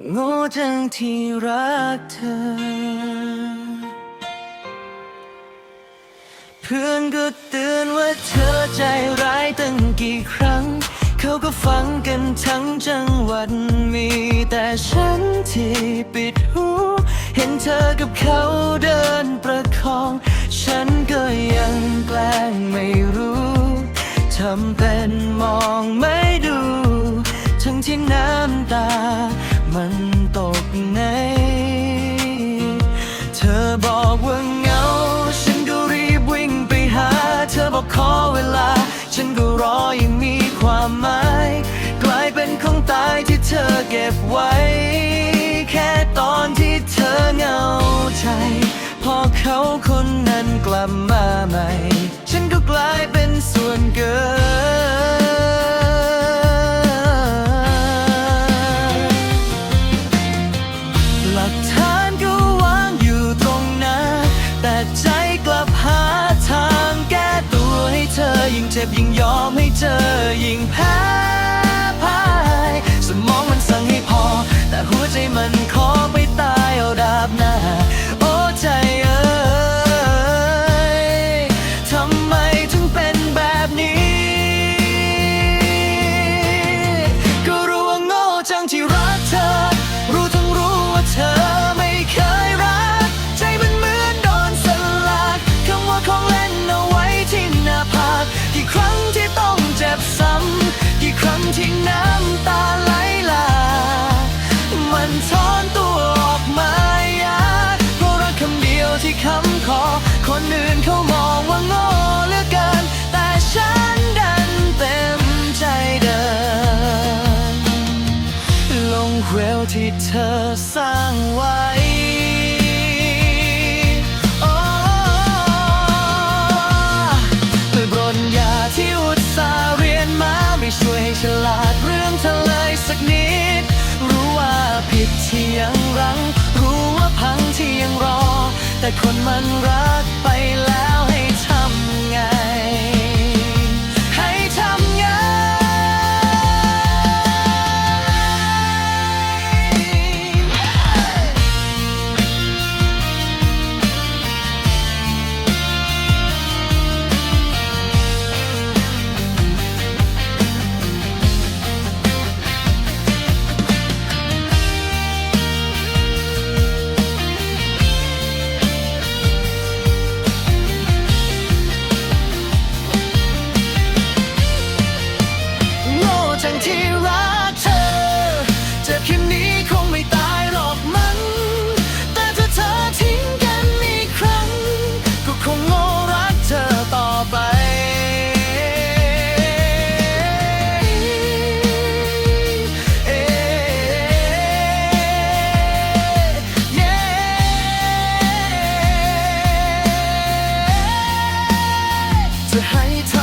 โง่จังที่รักเธอ เพื่อนก็เตือนว่าเธอใจร้ายตั้งกี่ครั้ง เขาก็ฟังกันทั้งจังหวัดมีแต่ฉันที่ปิดหู เห็นเธอกับเขาเดินป ธอบอกว่าเหงา ฉันก็รีบวิ่งไปหา เธอบอกขอเวลา ฉันก็รออย่างมีความหมาย กลายเป็นของตายที่เธอเก็บไว้ แค่ตอนที่เธอเหงาใจ พอเขาคนนั้นกลับมาใหม่ จ็บยิ่งยอมให้เธอยิ่งแพ้พ่าย สมองมันสั่งให้พอ แต่หัวใจมันิตที่ยังรัง รู้ว่าพังที่ยังรอ แต่คนมันรักไปแล้ว ที่รักเธอ เจ็บแค่นี้คงไม่ตายหรอกมั้ง แต่ถ้าเธอทิ้งกันอีกครั้ง ก็คงโง่รักเธอต่อไปจะให้เธอ